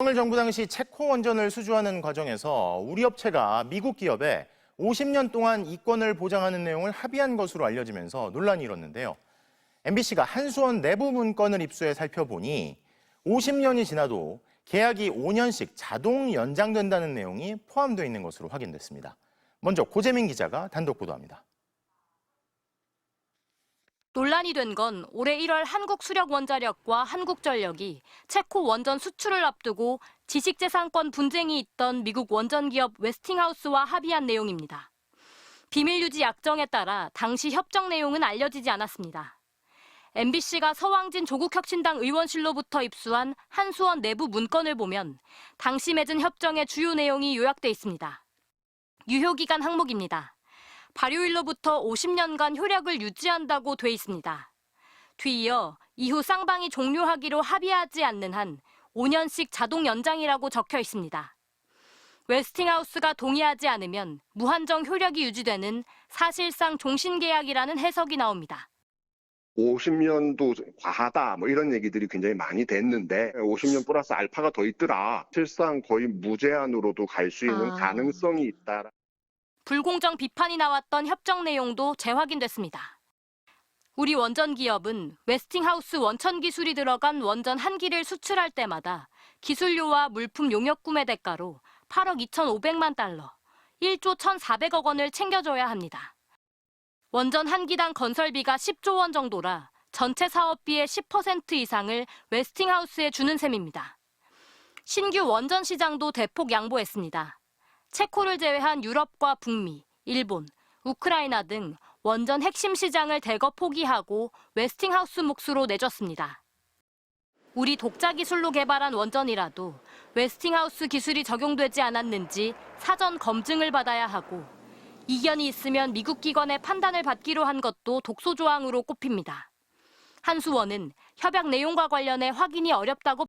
윤석열 정부 당시 체코 원전을 수주하는 과정에서 우리 업체가 미국 기업에 50년 동안 이권을 보장하는 내용을 합의한 것으로 알려지면서 논란이 일었는데요. MBC가 한수원 내부 문건을 입수해 살펴보니 50년이 지나도 계약이 5년씩 자동 연장된다는 내용이 포함되어 있는 것으로 확인됐습니다. 먼저 고재민 기자가 단독 보도합니다. 논란이 된 건 올해 1월 한국수력원자력과 한국전력이 체코 원전 수출을 앞두고 지식재산권 분쟁이 있던 미국 원전 기업 웨스팅하우스와 합의한 내용입니다. 비밀 유지 약정에 따라 당시 협정 내용은 알려지지 않았습니다. MBC가 서왕진 조국혁신당 의원실로부터 입수한 한수원 내부 문건을 보면 당시 맺은 협정의 주요 내용이 요약돼 있습니다. 유효기간 항목입니다. 발효일로부터 50년간 효력을 유지한다고 돼 있습니다. 뒤이어 이후 쌍방이 종료하기로 합의하지 않는 한 5년씩 자동 연장이라고 적혀 있습니다. 웨스팅하우스가 동의하지 않으면 무한정 효력이 유지되는 사실상 종신계약이라는 해석이 나옵니다. 50년도 과하다 뭐 이런 얘기들이 굉장히 많이 됐는데 50년 플러스 알파가 더 있더라. 실상 거의 무제한으로도 갈 수 있는 아. 가능성이 있다. 불공정 비판이 나왔던 협정 내용도 재확인됐습니다. 우리 원전 기업은 웨스팅하우스 원천 기술이 들어간 원전 한 기를 수출할 때마다 기술료와 물품 용역 구매 대가로 8억 2,500만 달러, 1조 1,400억 원을 챙겨줘야 합니다. 원전 한 기당 건설비가 10조 원 정도라 전체 사업비의 10% 이상을 웨스팅하우스에 주는 셈입니다. 신규 원전 시장도 대폭 양보했습니다. 체코를 제외한 유럽과 북미, 일본, 우크라이나 등 원전 핵심 시장을 대거 포기하고 웨스팅하우스 몫으로 내줬습니다. 우리 독자 기술로 개발한 원전이라도 웨스팅하우스 기술이 적용되지 않았는지 사전 검증을 받아야 하고 이견이 있으면 미국 기관의 판단을 받기로 한 것도 독소 조항으로 꼽힙니다. 한수원은 협약 내용과 관련해 확인이 어렵다고